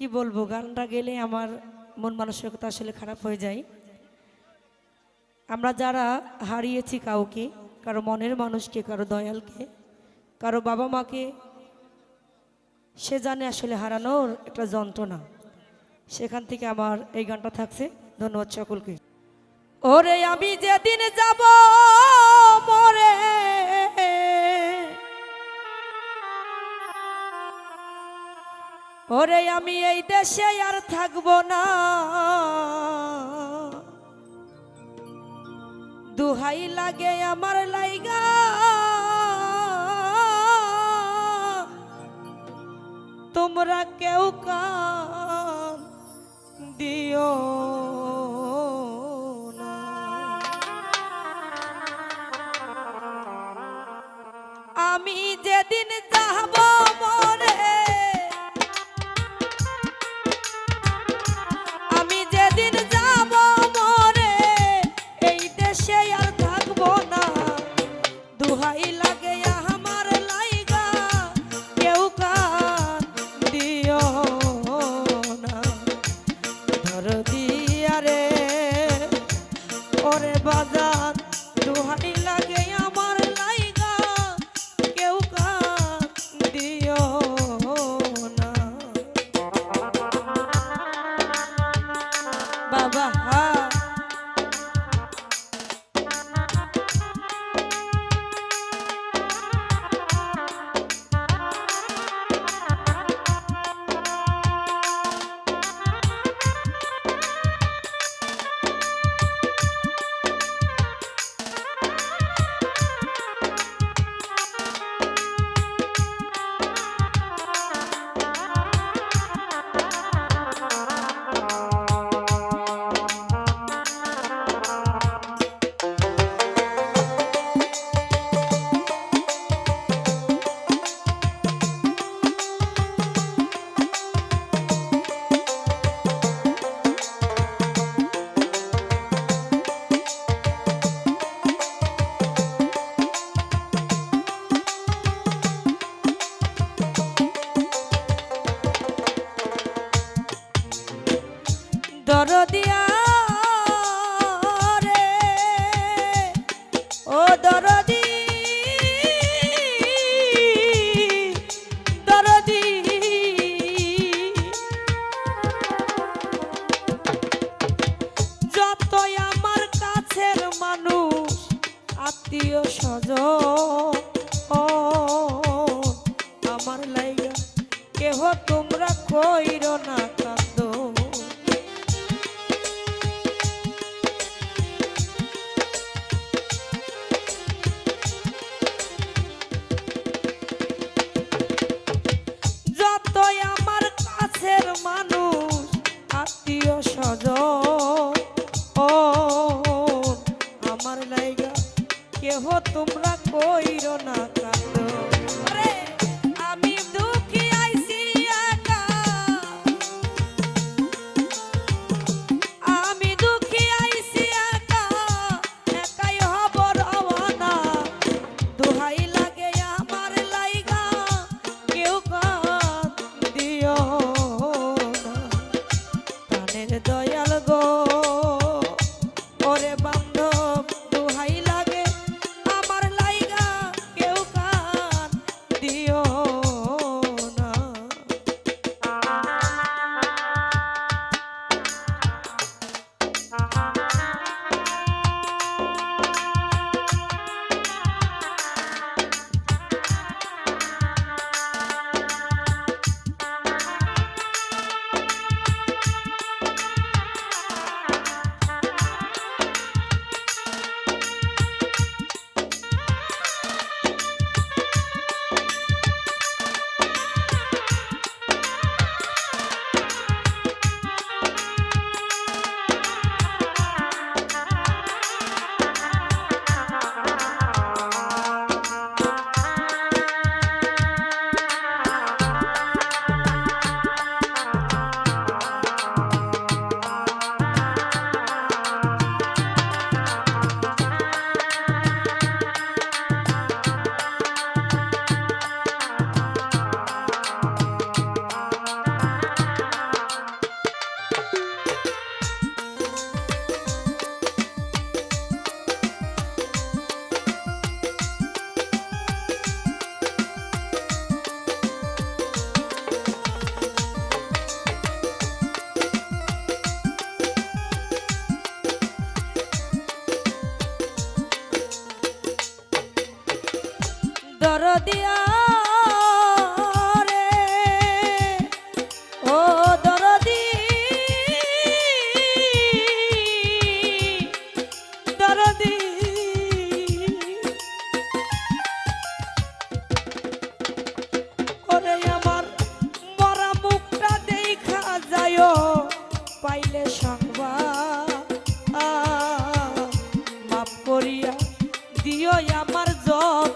কি বলব? গানটা গেলে আমার মন মানসিকতা আসলে খারাপ হয়ে যায়। আমরা যারা হারিয়েছি কাউকে, কারও মনের মানুষকে, কারও দয়ালকে, কারও বাবা মাকে, সে জানে আসলে হারানোর একটা যন্ত্রণা। সেখান থেকে আমার এই গানটা থাকছে। ধন্যবাদ সকলকে। ওরে আমি যেদিন যাব আমি এই দেশে আর থাকব না। দুহাই লাগে আমার লাইগা। তোমরা কেউ কান দিও আমি যেদিন যাব আমার লাইগা, কেহ তোমরা কইর না কান্দ। যতই আমার কাছের মানুষ, আত্মীয় স্বজন আমার লাইগা, কেহ তোমরা কইর না Bye.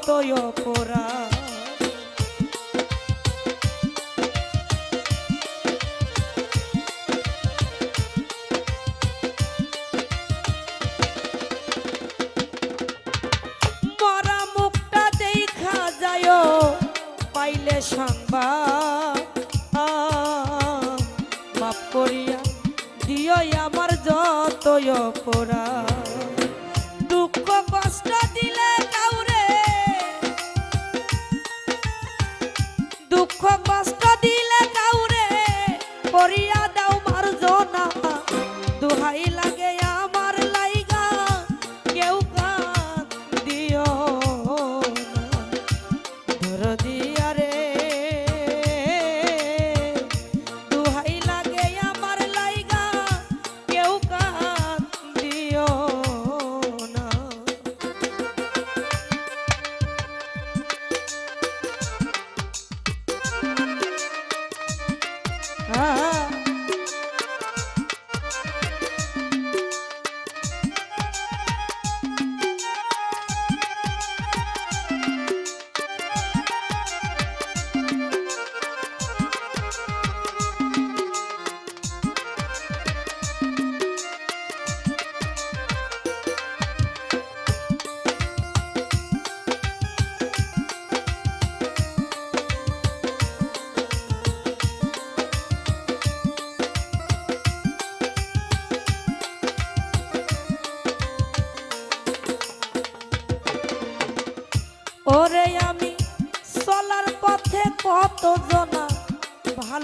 যতই অপরাধ। মরা মুখটা দেখা যায় পাইলে সংবাদ। মাফ করিয়া দিও আমার যতই অপরাধ।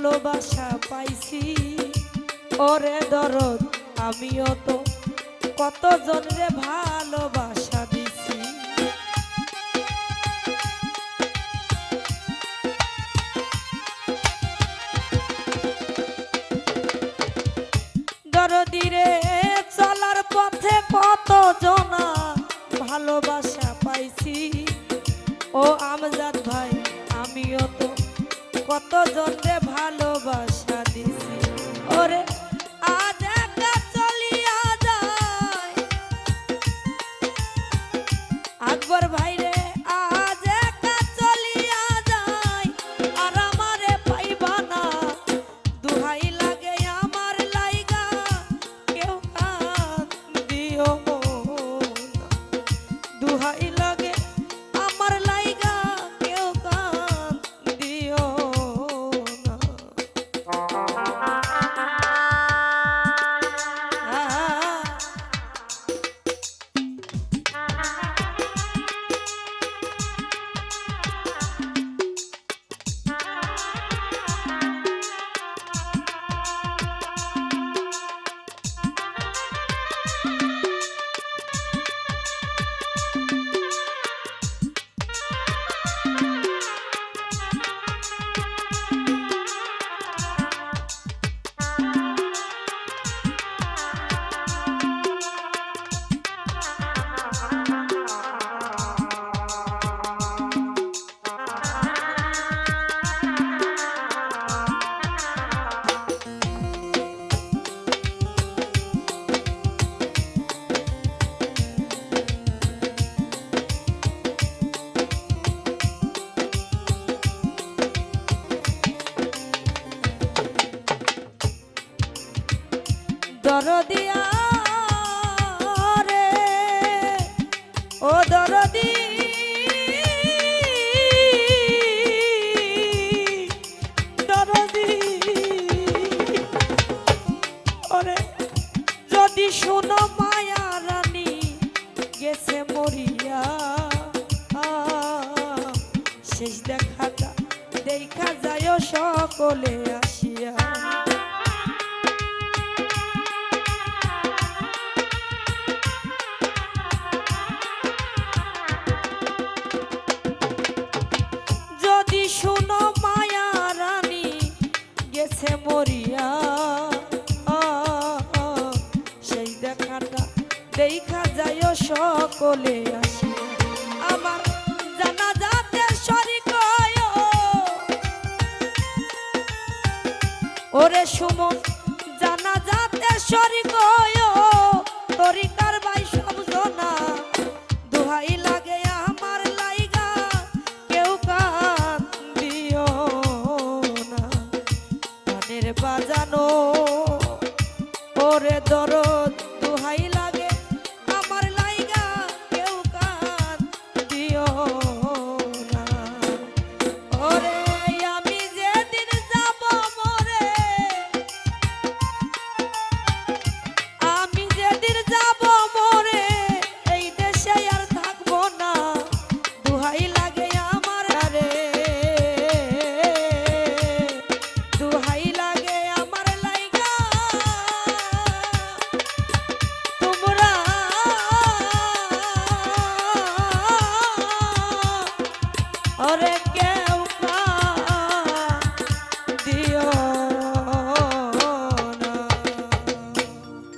ভালোবাসা পাইছি। ওরে দরদ আমিও তো কত জনরে ভালোবাসা দরদিয়া যদি মায়া রানী গেছে শেষ দেখাটা দেখা যায় সকলে। মরিয়া সেই দেখাটা দেখা যায় সকলে আসে আমার জানা যাতে শরিক ওরে সুমন জানা যাতে শরিক কানের বাজানো